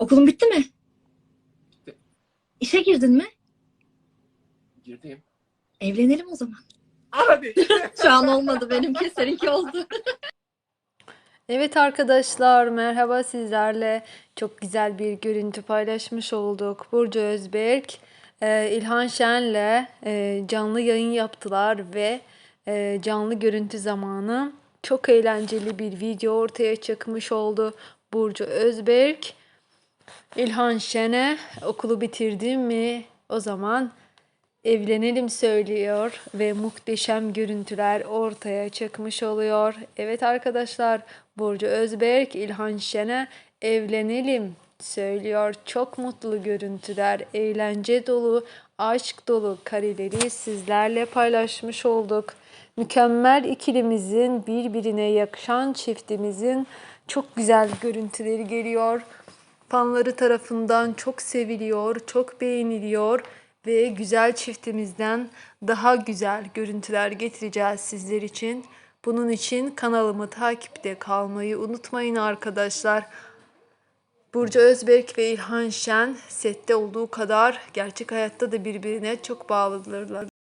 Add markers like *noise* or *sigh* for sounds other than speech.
Okulun bitti mi? Bitti. İşe girdin mi? Girdim. Evlenelim o zaman. Hadi. *laughs* Şu an olmadı benimki, seninki oldu. *laughs* Evet arkadaşlar merhaba sizlerle çok güzel bir görüntü paylaşmış olduk. Burcu Özberk, e, İlhan Şen'le e, canlı yayın yaptılar ve e, canlı görüntü zamanı çok eğlenceli bir video ortaya çıkmış oldu. Burcu Özberk, İlhan Şen'e okulu bitirdin mi? O zaman evlenelim söylüyor ve muhteşem görüntüler ortaya çıkmış oluyor. Evet arkadaşlar Burcu Özberk İlhan Şen'e evlenelim söylüyor. Çok mutlu görüntüler, eğlence dolu, aşk dolu kareleri sizlerle paylaşmış olduk. Mükemmel ikilimizin, birbirine yakışan çiftimizin çok güzel görüntüleri geliyor fanları tarafından çok seviliyor, çok beğeniliyor ve güzel çiftimizden daha güzel görüntüler getireceğiz sizler için. Bunun için kanalımı takipte kalmayı unutmayın arkadaşlar. Burcu Özberk ve İlhan Şen sette olduğu kadar gerçek hayatta da birbirine çok bağlıdırlar.